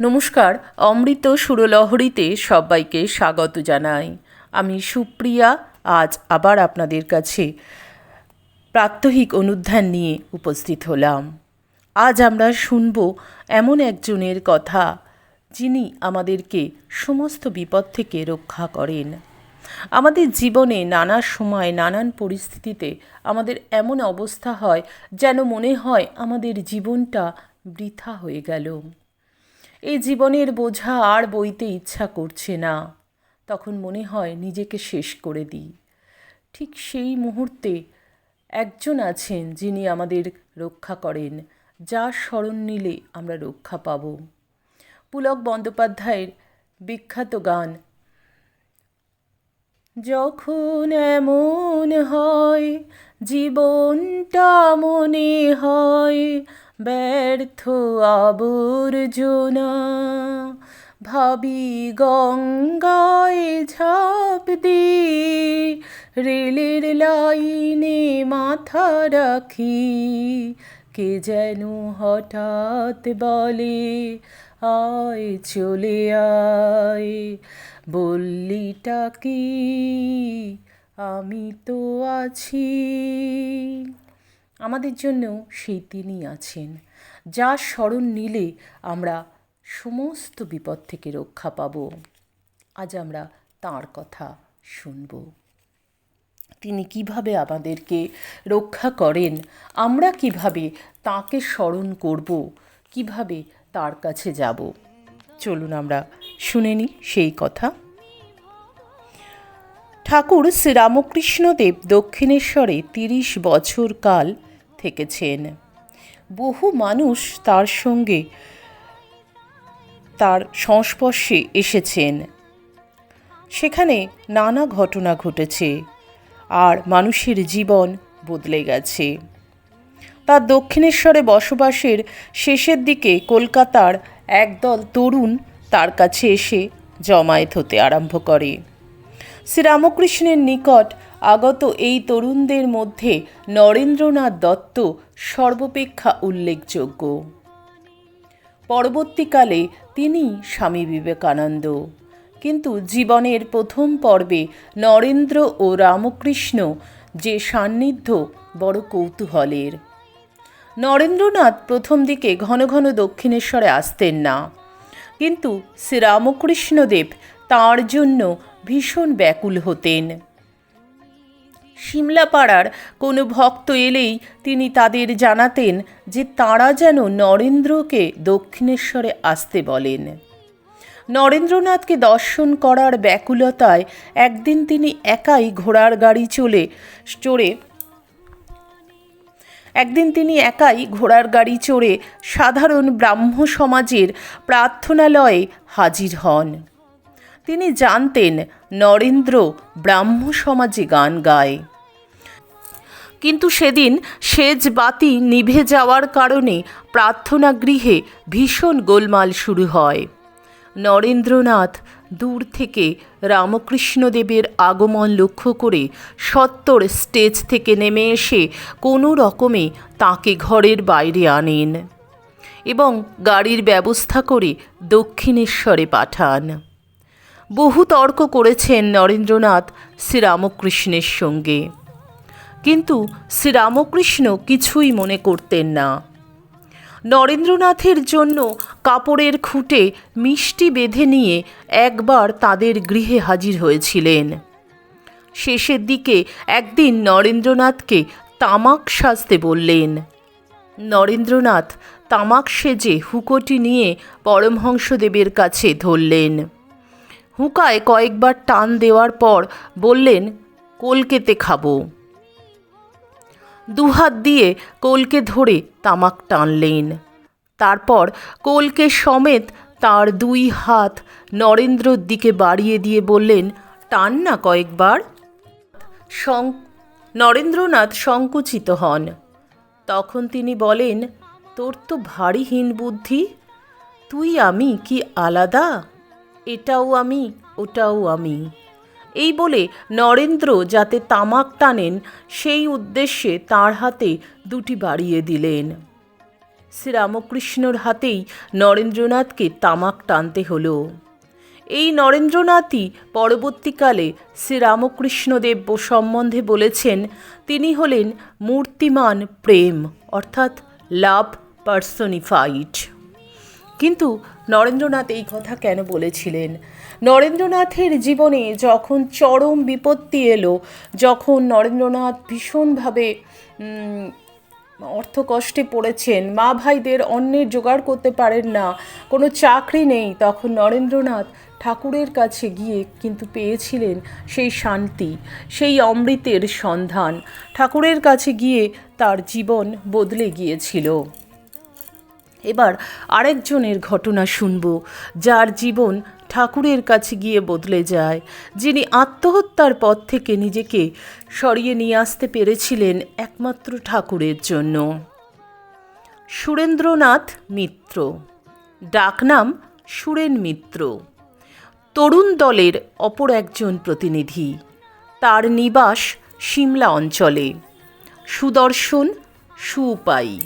নমস্কার, অমৃত সুরলহরীতে সবাইকে স্বাগত জানাই। আমি সুপ্রিয়া, আজ আবার আপনাদের কাছে প্রাত্যহিক অনুধ্যান নিয়ে উপস্থিত হলাম। আজ আমরা শুনব এমন একজনের কথা যিনি আমাদেরকে সমস্ত বিপদ থেকে রক্ষা করেন। আমাদের জীবনে নানা সময় নানান পরিস্থিতিতে আমাদের এমন অবস্থা হয় যেন মনে হয় আমাদের জীবনটা বৃথা হয়ে গেল। এই জীবনের বোঝা আর বইতে ইচ্ছা করছে না। তখন মনে হয় নিজেকে শেষ করে দিই। ঠিক সেই মুহূর্তে একজন আছেন যিনি আমাদের রক্ষা করেন, যার স্মরণ নিলে আমরা রক্ষা পাব। পুলক বন্দ্যোপাধ্যায়ের বিখ্যাত গান যখন এমন হয়, জীবনটা মনে হয়, ব্যর্থ আবর্জনা। ভাবি গঙ্গায় ঝাঁপ দি রেলের লাইনে মাথা রাখি। কে যেন হঠাৎ বলে, আয় চলে আয়। বললিটা কি? আমি তো আছি। আমাদের জন্যও সেই তিনি আছেন। যার স্মরণ নিলে আমরা সমস্ত বিপদ থেকে রক্ষা পাব। আজ আমরা তাঁর কথা শুনব। তিনি কীভাবে আমাদেরকে রক্ষা করেন? আমরা কীভাবে তাকে স্মরণ করব? কীভাবে তার কাছে যাব? চলুন আমরা শুনে নিই সেই কথা। ঠাকুর শ্রীরামকৃষ্ণদেব দক্ষিণেশ্বরে তিরিশ বছর কাল থেকেছেন। বহু মানুষ তার সঙ্গে তার সংস্পর্শে এসেছেন। সেখানে নানা ঘটনা ঘটেছে আর মানুষের জীবন বদলে গেছে। তার দক্ষিণেশ্বরে বসবাসের শেষের দিকে কলকাতার একদল তরুণ তার কাছে এসে জমায়েত হতে আরম্ভ করে। শ্রীরামকৃষ্ণের নিকট আগত এই তরুণদের মধ্যে নরেন্দ্রনাথ দত্ত সর্বাপেক্ষা উল্লেখযোগ্য। পরবর্তীকালে তিনি স্বামী বিবেকানন্দ। কিন্তু জীবনের প্রথম পর্বে নরেন্দ্র ও রামকৃষ্ণ যে সান্নিধ্য বড় কৌতূহলের। নরেন্দ্রনাথ প্রথম দিকে ঘন ঘন দক্ষিণেশ্বরে আসতেন না। কিন্তু শ্রীরামকৃষ্ণদেব তাঁর জন্য ভীষণ ব্যাকুল হতেন। সিমলাপাড়ার কোনো ভক্ত এলেই তিনি তাদের জানাতেন যে তাঁরা যেন নরেন্দ্রকে দক্ষিণেশ্বরে আসতে বলেন। নরেন্দ্রনাথকে দর্শন করার ব্যাকুলতায় একদিন তিনি একাই ঘোড়ার গাড়ি চলে চড়ে একদিন তিনি একাই ঘোড়ার গাড়ি চড়ে সাধারণ ব্রাহ্ম সমাজের প্রার্থনালয়ে হাজির হন। তিনি জানতেন নরেন্দ্র ব্রাহ্ম সমাজে গান গায়। কিন্তু সেদিন সেজ বাতি নিভে যাওয়ার কারণে প্রার্থনা গৃহে ভীষণ গোলমাল শুরু হয়। নরেন্দ্রনাথ দূর থেকে রামকৃষ্ণদেবের আগমন লক্ষ্য করে সত্তর স্টেজ থেকে নেমে এসে কোনো রকমে তাকে ঘরের বাইরে আনেন এবং গাড়ির ব্যবস্থা করে দক্ষিণেশ্বরে পাঠান। বহু তর্ক করেছেন নরেন্দ্রনাথ শ্রীরামকৃষ্ণের সঙ্গে। কিন্তু শ্রীরামকৃষ্ণ কিছুই মনে করতেন না। নরেন্দ্রনাথের জন্য কাপড়ের খুঁটে মিষ্টি বেঁধে নিয়ে একবার তাদের গৃহে হাজির হয়েছিলেন। শেষের দিকে একদিন নরেন্দ্রনাথকে তামাক সাজতে বললেন, নরেন্দ্রনাথ, তামাক সেজে হুকোটি নিয়ে পরমহংসদেবের কাছে ধরলেন। হুকায় কয়েকবার টান দেওয়ার পর বললেন, কলকেতে খাব। দুহাত দিয়ে কোলকে ধরে তামাক টানলেন। তারপর কোলকে সমেত তার দুই হাত নরেন্দ্রর দিকে বাড়িয়ে দিয়ে বললেন, টান না কয়েকবার। সং নরেন্দ্রনাথ সংকুচিত হন। তখন তিনি বলেন, তোর তো ভারী হীন বুদ্ধি। তুই আমি কি আলাদা? এটাও আমি, ওটাও আমি। এই বলে নরেন্দ্র যাতে তামাক টানেন, সেই উদ্দেশ্যে তার হাতে দুটি বাড়িয়ে দিলেন। শ্রীরামকৃষ্ণর হাতেই নরেন্দ্রনাথকে তামাক টানতে হলো। এই নরেন্দ্রনাথই পরবর্তীকালে শ্রীরামকৃষ্ণদেব সম্বন্ধে বলেছেন, তিনি হলেন মূর্তিমান প্রেম, অর্থাৎ লাভ পার্সনিফাইড। কিন্তু নরেন্দ্রনাথ এই কথা কেন বলেছিলেন? নরেন্দ্রনাথের জীবনে যখন চরম বিপত্তি এলো যখন নরেন্দ্রনাথ ভীষণভাবে উম, অর্থকষ্টে পড়েছেন মা ভাইদের অন্যের জোগাড় করতে পারেন না কোনো চাকরি নেই তখন নরেন্দ্রনাথ ঠাকুরের কাছে গিয়ে কিন্তু পেয়েছিলেন সেই শান্তি সেই অমৃতের সন্ধান। ঠাকুরের কাছে গিয়ে তার জীবন বদলে গিয়েছিল। এবার আরেকজনের ঘটনা শুনব, যার জীবন ঠাকুরের কাছে গিয়ে বদলে যায়, যিনি আত্মহত্যার পথ থেকে নিজেকে সরিয়ে নিয়ে আসতে পেরেছিলেন একমাত্র ঠাকুরের জন্য। সুরেন্দ্রনাথ মিত্র ডাকনাম সুরেন মিত্র। তরুণ দলের অপর একজন প্রতিনিধি, তার নিবাস সিমলা অঞ্চলে। সুদর্শন সুউপায়ী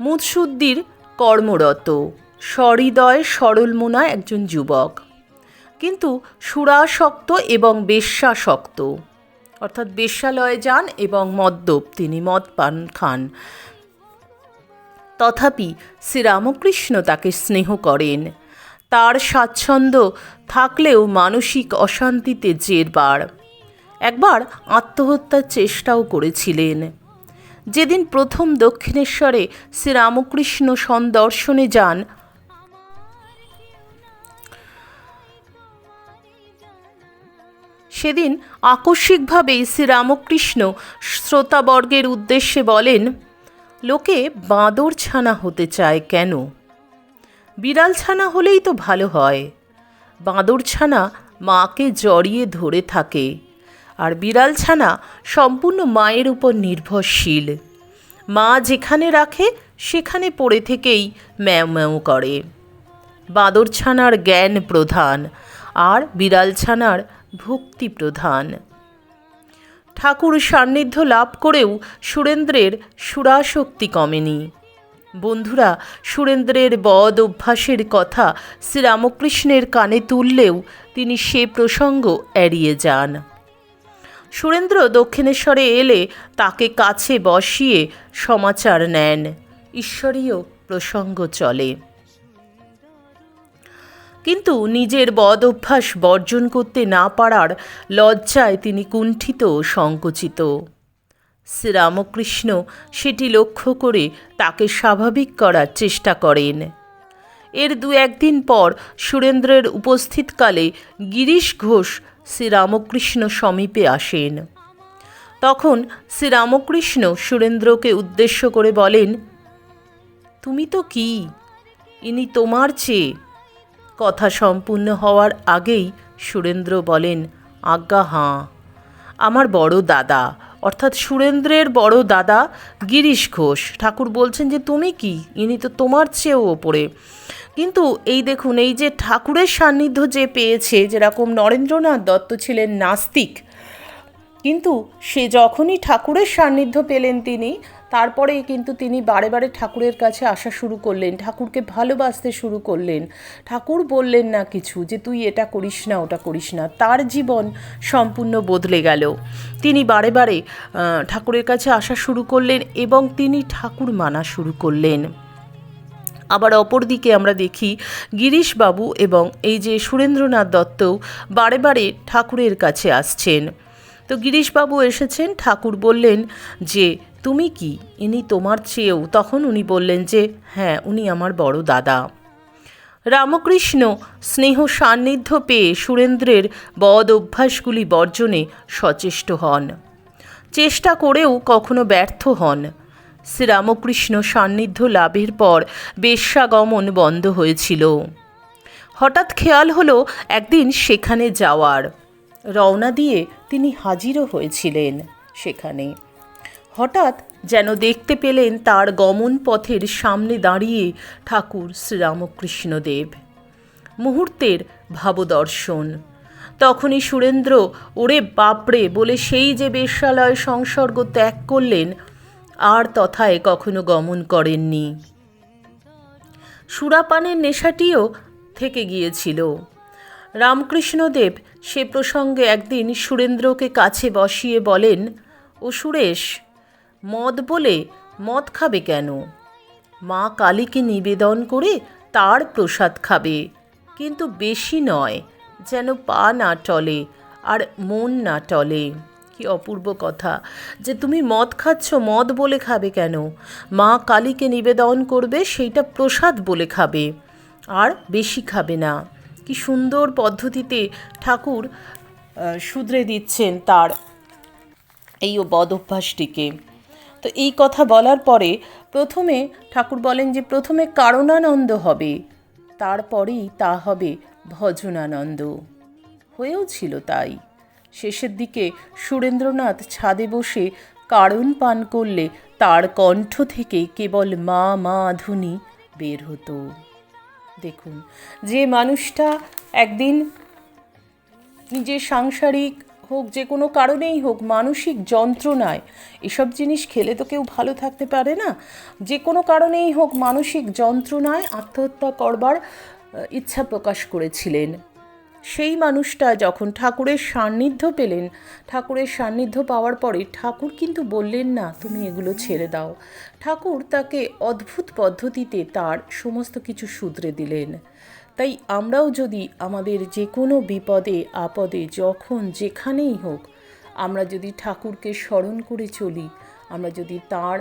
মুৎসুদ্দির কর্মরত। সহৃদয় সরলমনা একজন যুবক। কিন্তু সুরাসক্ত এবং বেশ্যাসক্ত। অর্থাৎ বেশ্যালয়ে যান এবং মদ্যপ, তিনি মদ পান, খান। তথাপি শ্রীরামকৃষ্ণ তাকে স্নেহ করেন। তার স্বাচ্ছন্দ্য থাকলেও মানসিক অশান্তিতে জেরবার। একবার আত্মহত্যার চেষ্টাও করেছিলেন। যেদিন প্রথম দক্ষিণেশ্বরে শ্রীরামকৃষ্ণ সন্দর্শনে যান, সেদিন আকস্মিকভাবেই শ্রীরামকৃষ্ণ শ্রোতাবর্গের উদ্দেশ্যে বলেন, লোকে বাঁদর ছানা হতে চায় কেন? বিড়াল ছানা হলেই তো ভালো হয়। বাঁদর ছানা মাকে জড়িয়ে ধরে থাকে। আর বিড়াল ছানা সম্পূর্ণ মায়ের উপর নির্ভরশীল। মা যেখানে রাখে, সেখানে পড়ে থেকেই ম্যাও ম্যাও করে। বাঁদর ছানার জ্ঞান প্রধান আর বিড়াল ছানার ভক্তি প্রধান। ঠাকুর সান্নিধ্য লাভ করেও সুরেন্দ্রের সুরাশক্তি কমেনি। বন্ধুরা, সুরেন্দ্রের বদ অভ্যাসের কথা শ্রীরামকৃষ্ণের কানে তুললেও তিনি সে প্রসঙ্গ এড়িয়ে যান। সুরেন্দ্র দক্ষিণেশ্বরে এলে তাকে কাছে বসিয়ে সমাচার নেন। ঈশ্বরীয় প্রসঙ্গ চলে। কিন্তু নিজের বদ অভ্যাস বর্জন করতে না পারার লজ্জায় তিনি কুণ্ঠিত সংকুচিত। শ্রীরামকৃষ্ণ সেটি লক্ষ্য করে তাকে স্বাভাবিক করার চেষ্টা করেন। এর দু একদিন পর সুরেন্দ্রের উপস্থিতকালে গিরিশ ঘোষ শ্রীরামকৃষ্ণ সমীপে আসেন। তখন শ্রীরামকৃষ্ণ সুরেন্দ্রকে উদ্দেশ্য করে বলেন, তুমি তো কি? ইনি তোমার চেয়ে কথা সম্পূর্ণ হওয়ার আগেই সুরেন্দ্র বলেন, আজ্ঞা, হাঁ। আমার বড় দাদা, অর্থাৎ সুরেন্দ্রের বড় দাদা গিরিশ ঘোষ। ঠাকুর বলছেন যে, তুমি কি? ইনি তো তোমার চেয়েও ওপরে। কিন্তু এই দেখুন, এই যে ঠাকুরের সান্নিধ্য যে পেয়েছে, যেরকম নরেন্দ্রনাথ দত্ত ছিলেন নাস্তিক, কিন্তু সে যখনই ঠাকুরের সান্নিধ্য পেলেন তিনি তারপরেই কিন্তু তিনি বারে বারে ঠাকুরের কাছে আসা শুরু করলেন, ঠাকুরকে ভালোবাসতে শুরু করলেন। ঠাকুর বললেন না কিছু, যে তুই এটা করিস না, ওটা করিস না। তার জীবন সম্পূর্ণ বদলে গেল। তিনি বারে বারে ঠাকুরের কাছে আসা শুরু করলেন এবং তিনি ঠাকুর মানা শুরু করলেন। আবার অপরদিকে আমরা দেখি গিরিশবাবু এবং এই যে সুরেন্দ্রনাথ দত্তও বারে বারে ঠাকুরের কাছে আসছেন। তো গিরিশবাবু এসেছেন, ঠাকুর বললেন যে, তুমি কি? ইনি তোমার চেয়েও। তখন উনি বললেন যে হ্যাঁ উনি আমার বড় দাদা। রামকৃষ্ণ স্নেহ সান্নিধ্য পেয়ে সুরেন্দ্রের বদ অভ্যাসগুলি বর্জনে সচেষ্ট হন। চেষ্টা করেও কখনো ব্যর্থ হন। শ্রীরামকৃষ্ণ সান্নিধ্য লাভের পর বেশ্যাগমন বন্ধ হয়েছিল। হঠাৎ খেয়াল হলো একদিন সেখানে যাওয়ার। রওনা দিয়ে তিনি হাজিরও হয়েছিলেন সেখানে। হঠাৎ যেন দেখতে পেলেন তার গমন পথের সামনে দাঁড়িয়ে ঠাকুর শ্রীরামকৃষ্ণদেব। মুহূর্তের ভাবদর্শন। তখনই সুরেন্দ্র, ওরে বাপরে, বলে সেই যে বেশ্যালয় সংসর্গ ত্যাগ করলেন আর তথায় কখনো গমন করেননি। সুরাপানের নেশাটিও থেকে গিয়েছিল। রামকৃষ্ণদেব সে প্রসঙ্গে একদিন সুরেন্দ্রকে কাছে বসিয়ে বলেন, ও সুরেশ, মদ বলে মদ খাবে কেন? মা কালীকে নিবেদন করে তার প্রসাদ খাবে, কিন্তু বেশি নয়, যেন পা না টলে আর মন না টলে। কি অপূর্ব কথা যে তুমি মদ খাচ্ছ, মদ বলে খাবে কেন? মা কালীকে নিবেদন করবে, সেইটা প্রসাদ বলে খাবে, আর বেশি খাবে না। কি সুন্দর পদ্ধতিতে ঠাকুর শুধরে দিচ্ছেন তার এই ও বদ অভ্যাসটিকে। তো এই কথা বলার পরে প্রথমে ঠাকুর বলেন যে, প্রথমে কারণানন্দ হবে, তারপরেই তা হবে ভজনানন্দ। হয়েও ছিল তাই। শেষের দিকে সুরেন্দ্রনাথ ছাদে বসে কারণ পান করলে তার কণ্ঠ থেকে কেবল মা মা ধ্বনি বের হতো। দেখুন, যে মানুষটা একদিন নিজের সাংসারিক হোক, যে কোনো কারণেই হোক, মানসিক যন্ত্রণায়, এসব জিনিস খেলে তো কেউ ভালো থাকতে পারে না। যে কোনো কারণেই হোক, মানসিক যন্ত্রণায় আত্মহত্যা করবার ইচ্ছা প্রকাশ করেছিলেন। সেই মানুষটা যখন ঠাকুরের সান্নিধ্য পেলেন, ঠাকুরের সান্নিধ্য পাওয়ার পরে ঠাকুর কিন্তু বললেন, না, তুমি এগুলো ছেড়ে দাও। ঠাকুর তাকে অদ্ভুত পদ্ধতিতে তার সমস্ত কিছু শুধরে দিলেন। তাই আমরাও যদি আমাদের যে কোনো বিপদে, আপদে, যখন যেখানেই হোক, আমরা যদি ঠাকুরকে স্মরণ করে চলি, আমরা যদি তার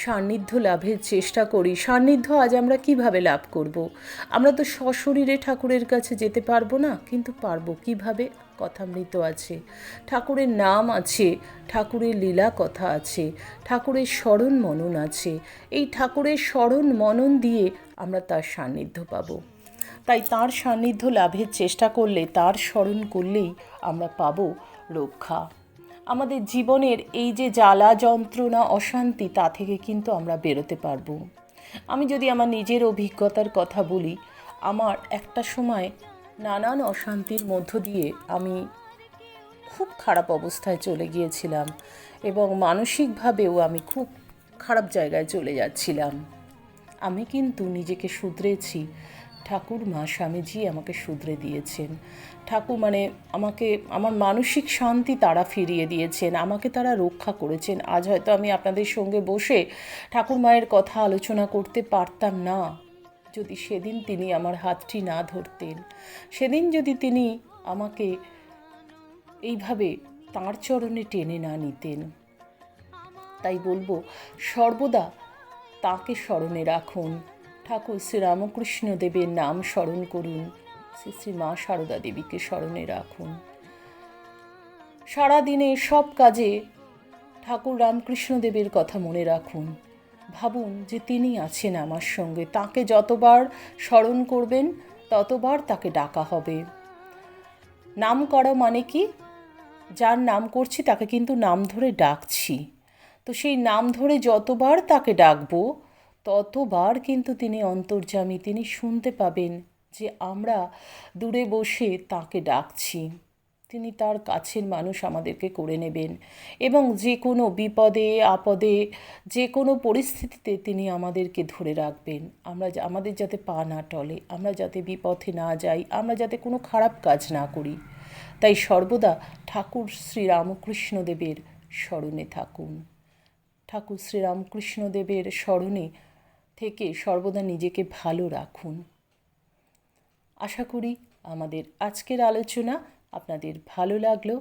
সান্নিধ্য লাভের চেষ্টা করি। সান্নিধ্য আজ আমরা কীভাবে লাভ করব। আমরা তো সশরীরে ঠাকুরের কাছে যেতে পারব না, কিন্তু পারব কীভাবে? কথামৃত আছে। ঠাকুরের নাম আছে, ঠাকুরের লীলা কথা আছে, ঠাকুরের স্মরণ মনন আছে। এই ঠাকুরের স্মরণ মনন দিয়ে আমরা তার সান্নিধ্য পাবো। তাই তার সান্নিধ্য লাভের চেষ্টা করলে, তার স্মরণ করলেই আমরা পাবো রক্ষা। আমাদের জীবনের এই যে জ্বালা, যন্ত্রণা, অশান্তি, তা থেকে কিন্তু আমরা বেরোতে পারব। আমি যদি আমার নিজের অভিজ্ঞতার কথা বলি, আমার একটা সময় নানান অশান্তির মধ্য দিয়ে আমি খুব খারাপ অবস্থায় চলে গিয়েছিলাম এবং মানসিকভাবেও আমি খুব খারাপ জায়গায় চলে যাচ্ছিলাম। আমি কিন্তু নিজেকে শুধরেছি ঠাকুর মা স্বামীজি আমাকে শুধরে দিয়েছেন। ঠাকুর মানে আমাকে, আমার মানসিক শান্তি তারা ফিরিয়ে দিয়েছেন, আমাকে তারা রক্ষা করেছেন। আজ হয়তো আমি আপনাদের সঙ্গে বসে ঠাকুর মায়ের কথা আলোচনা করতে পারতাম না। যদি সেদিন তিনি আমার হাতটি না ধরতেন, সেদিন যদি তিনি আমাকে এইভাবে তাঁর চরণে টেনে না নিতেন। তাই বলব, সর্বদা তাকে স্মরণে রাখুন। ঠাকুর শ্রীরামকৃষ্ণ দেবের নাম স্মরণ করুন। শ্রী শ্রী মা সারদা দেবীকে স্মরণে রাখুন। সারাদিনে সব কাজে ঠাকুর রামকৃষ্ণ দেবের কথা মনে রাখুন। ভাবুন যে তিনি আছেন আমার সঙ্গে। তাকে যতবার স্মরণ করবেন, ততবার তাকে ডাকা হবে। নাম করা মানে কি? যার নাম করছি তাকে কিন্তু নাম ধরে ডাকছি। তো সেই নাম ধরে যতবার তাকে ডাকবো ততবার কিন্তু তিনি অন্তর্যামী, তিনি শুনতে পাবেন যে আমরা দূরে বসে তাকে ডাকছি। তিনি তার কাছের মানুষ আমাদেরকে করে নেবেন এবং যে কোনো বিপদে, আপদে যে কোনো পরিস্থিতিতে তিনি আমাদেরকে ধরে রাখবেন। আমরা আমাদের যাতে পা না টলে, আমরা যাতে বিপথে না যাই, আমরা যাতে কোনো খারাপ কাজ না করি। তাই সর্বদা ঠাকুর শ্রী রামকৃষ্ণদেবের স্মরণে থাকুন। ঠাকুর শ্রীরামকৃষ্ণদেবের স্মরণে থেকে সর্বদা নিজেকে ভালো রাখুন। আশা করি আমাদের আজকের আলোচনা আপনাদের ভালো লাগল।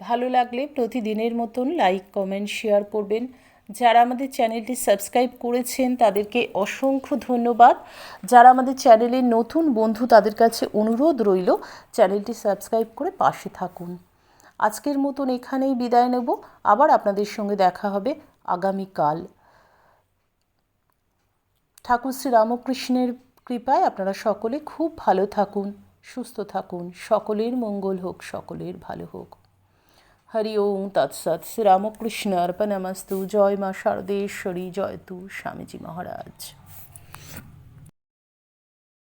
ভালো লাগলে প্রতিদিনের মতন লাইক, কমেন্ট, শেয়ার করবেন। যারা আমাদের চ্যানেলটি সাবস্ক্রাইব করেছেন তাদেরকে অসংখ্য ধন্যবাদ। যারা আমাদের চ্যানেলের নতুন বন্ধু তাদের কাছে অনুরোধ রইল, চ্যানেলটি সাবস্ক্রাইব করে পাশে থাকুন। আজকের মতন এখানেই বিদায় নেব। আবার আপনাদের সঙ্গে দেখা হবে আগামীকাল। ঠাকুর শ্রীরামকৃষ্ণের কৃপায় আপনারা সকলে খুব ভালো থাকুন, সুস্থ থাকুন। সকলের মঙ্গল হোক, সকলের ভালো হোক। হরি ওম তৎসৎ শ্রীরামকৃষ্ণ অর্পণমস্তু জয় মা শারদেশ্বরী, জয় তু স্বামীজি মহারাজ।